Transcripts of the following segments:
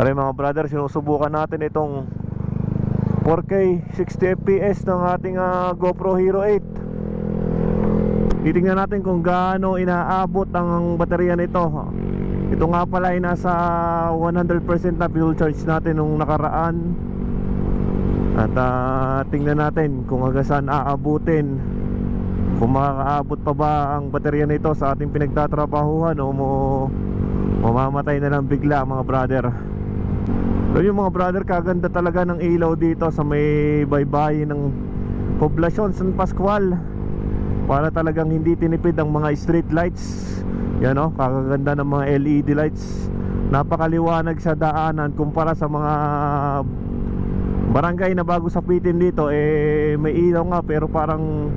Pare mga brother, sinusubukan natin itong 4K 60 FPS ng ating ah, GoPro Hero 8 Titingnan natin kung gaano inaabot ang baterya nito. Ito nga pala ay nasa 100% na fuel charge natin nung nakaraan. At ah, tingnan natin kung hanggang aabutin. Kung makakaabot pa ba ang baterya nito sa ating pinagtatrabahuhan O mo, mamamatay na lang bigla mga brother So yung mga brother kaganda talaga ng ilaw dito sa may baybayin ng poblasyon San Pascual. Para talagang hindi tinipid ang mga street lights. Yan o, kakaganda ng mga LED lights. Napakaliwanag sa daanan kumpara sa mga barangay na bago sapitin dito. Eh may ilaw nga pero parang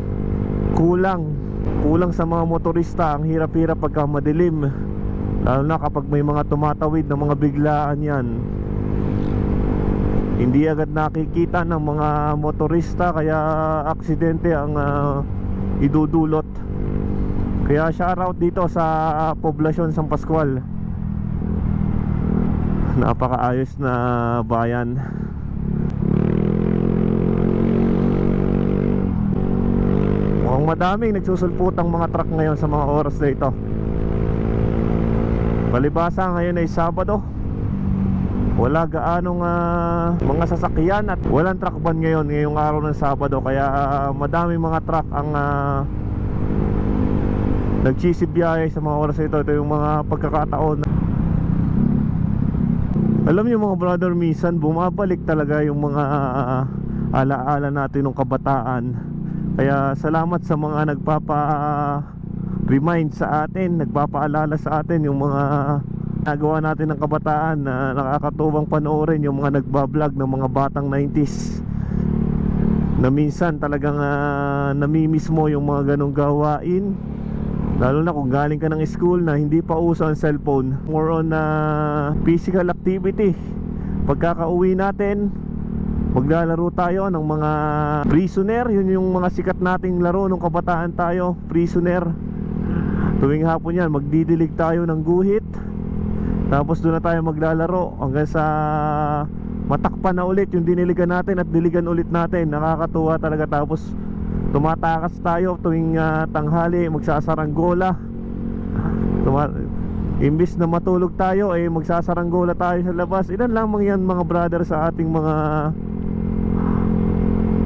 kulang. Kulang sa mga motorista. Ang hirap-hirap pagka madilim. Lalo na kapag may mga tumatawid na mga biglaan yan hindi agad nakikita ng mga motorista kaya aksidente ang ah, idudulot. Kaya shoutout dito sa ah, poblasyon San Pascual napakaayos na bayan. Mukhang madaming nagsusulputang mga truck ngayon sa mga oras na ito. Palibasa ngayon ay Sabado wala gaanong ah, mga sasakyan at walang truck ban ngayon ngayong araw ng Sabado. Kaya ah, madaming mga truck ang uh, nagsisibiyahe sa mga oras ito. Ito yung mga pagkakataon. Alam niyo mga brother minsan bumabalik talaga yung mga ah, alaala natin ng kabataan. Kaya salamat sa mga nagpapa remind sa atin nagpapaalala sa atin yung mga nagawa natin ng kabataan na nakakatuwang panoorin yung mga nagbablog ng mga batang 90s na minsan talagang uh, namimiss mo yung mga ganong gawain. Lalo na kung galing ka ng school na hindi pa uso ang cellphone. More on uh, physical activity. Pagkakauwi natin maglalaro tayo ng mga prisoner. Yun yung mga sikat nating laro nung kabataan tayo prisoner. Tuwing hapon yan magdidilig tayo ng guhit tapos doon na tayo maglalaro hanggang sa matakpan na ulit yung diniligan natin at diligan ulit natin. Nakakatuwa talaga tapos tumatakas tayo tuwing ah, tanghali magsasaranggola. Tuma Imbis na matulog tayo eh magsasaranggola tayo sa labas. Ilan lamang yan mga brother sa ating mga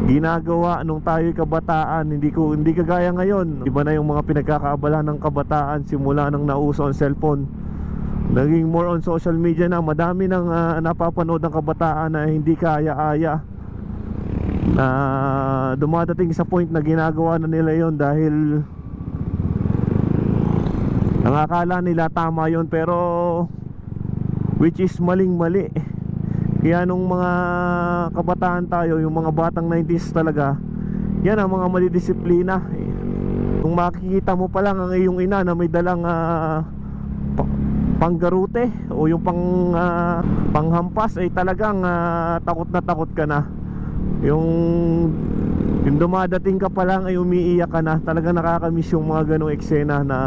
ginagawa nung tayo'y kabataan hindi ko hindi kagaya ngayon iba na yung mga pinagkakaabala ng kabataan simula nang nauso ang cellphone Naging more on social media na Madami nang ah, napapanood ng kabataan na hindi kaya-aya. Na dumadating sa point na ginagawa na nila yon dahil Ang akala nila tama yon pero Which is maling-mali. Kaya nung mga kabataan tayo Yung mga batang 90s talaga Yan ang mga malidisiplina Kung makikita mo pa lang ang iyong ina na may dalang pa- panggarute o yung pang ah, panghampas ay talagang ah, takot na takot ka na. Yung yung dumadating ka pa lang ay umiiyak ka na. Talagang nakakamiss yung mga ganong eksena na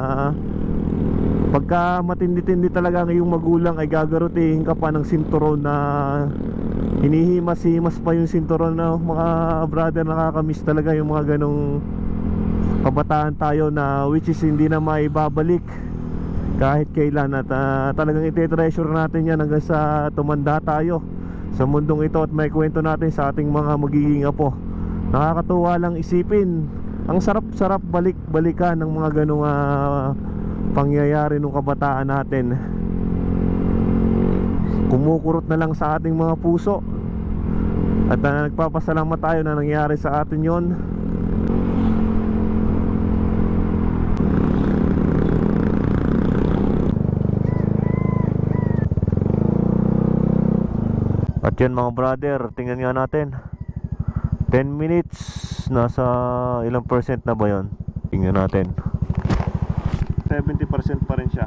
pagka matindi-tindi talaga ang iyong magulang ay gagarutihin ka pa ng sinturon na hinihimas-himas pa yung sinturon na mga brother nakakamiss talaga yung mga ganong kabataan tayo na which is hindi na maibabalik kahit kailan at ah, talagang ite-treasure natin yan hanggang sa tumanda tayo sa mundong ito at may kwento natin sa ating mga magiging apo. Nakakatuwa lang isipin ang sarap-sarap balik-balikan ng mga ganong ah, pangyayari ng kabataan natin. Kumukurot na lang sa ating mga puso. At ah, nagpapasalamat tayo na nangyari sa atin yon Yan mga brother, tingnan nga natin. 10 minutes Nasa ilang percent na ba yon? Tingnan natin. 70% pa rin siya